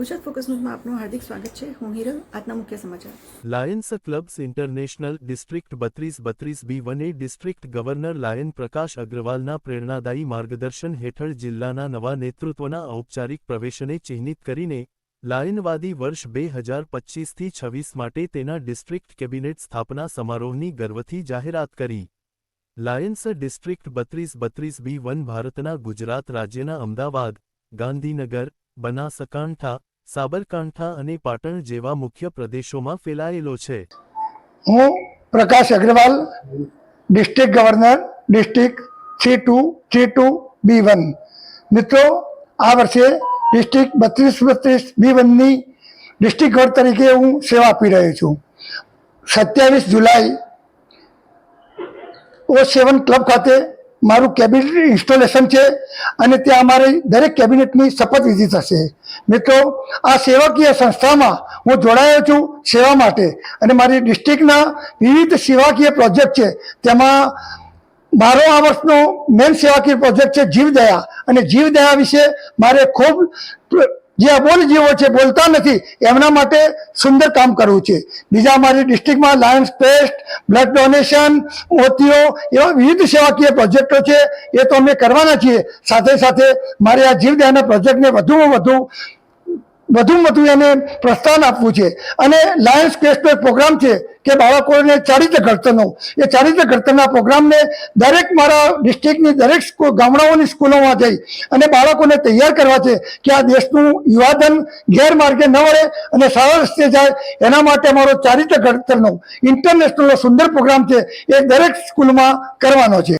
Gujarat focus ન્યૂઝમાં આપનું હાર્દિક સ્વાગત છે. હું હિરલ, આજના મુખ્ય સમાચાર. લાયન્સ ક્લબ્સ ઇન્ટરનેશનલ ડિસ્ટ્રિક્ટ બત્રીસ બત્રીસ B one district governor lion Prakash અગ્રવાલના પ્રેરણાદાયી માર્ગદર્શન હેઠળ જિલ્લાના નવા નેતૃત્વના ઔપચારિક પ્રવેશને ચિહ્નિત કરીને લાયનવાદી વર્ષ બે હજાર પચ્ચીસથી છવ્વીસ માટે તેના ડિસ્ટ્રિક્ટ કેબિનેટ સ્થાપના સમારોહની ગર્વથી જાહેરાત કરી. લાયન્સ ડિસ્ટ્રિક્ટ બત્રીસ બત્રીસ બી વન ભારતના ગુજરાત રાજ્યના અમદાવાદ, ગાંધીનગર, બનાસકાંઠા સાબરકાંઠા અને પાટણ જેવા મુખ્ય પ્રદેશોમાં ફેલાયેલો છે. હું Prakash Agarwal, district governor, district C two C two B one મિત્રો, આ વર્ષે ડિસ્ટ્રિક્ટ બત્રીસ બત્રીસ બી વનની ડિસ્ટ્રિક્ટ ગવર્નર તરીકે હું સેવા આપી રહ્યો છું. સત્યાવીસ જુલાઈ ઓ સેવન ક્લબ ખાતે મારું કેબિનેટ ઇન્સ્ટોલેશન છે અને ત્યાં અમારી દરેક કેબિનેટની શપથવિધિ થશે. મિત્રો, આ સેવાકીય સંસ્થામાં હું જોડાયો છું સેવા માટે અને મારી ડિસ્ટ્રિક્ટના વિવિધ સેવાકીય પ્રોજેક્ટ છે. તેમાં મારો આ વર્ષનો મેન સેવાકીય પ્રોજેક્ટ છે જીવદયા અને જીવદયા વિશે મારે ખૂબ જે અબોલ જીવો છે, બોલતા નથી, એમના માટે સુંદર કામ કરવું છે. બીજા અમારી ડિસ્ટ્રિક્ટમાં લાયન્સ ટેસ્ટ બ્લડ ડોનેશન મોતીઓ એવા વિવિધ સેવાકીય પ્રોજેક્ટો છે, એ તો અમે કરવાના છીએ. સાથે સાથે મારે આ જીવદયાના પ્રોજેક્ટને વધુમાં વધુ વધુમાં વધુ એને પ્રોત્સાહન આપવું છે. અને લાયન્સ ક્વેસ્ટનો એક પ્રોગ્રામ છે કે બાળકોને ચારિત્ર ઘડતરનો. એ ચારિત્ર ઘડતરના પ્રોગ્રામને દરેક મારા ડિસ્ટ્રિક્ટની દરેક ગામડાઓની સ્કૂલોમાં જઈ અને બાળકોને તૈયાર કરવા છે કે આ દેશનું યુવાધન ગેરમાર્ગે ન વળે અને સારા રસ્તે જાય, એના માટે મારો ચારિત્ર ઘડતરનો, ઇન્ટરનેશનલનો સુંદર પ્રોગ્રામ છે એ દરેક સ્કૂલમાં કરવાનો છે.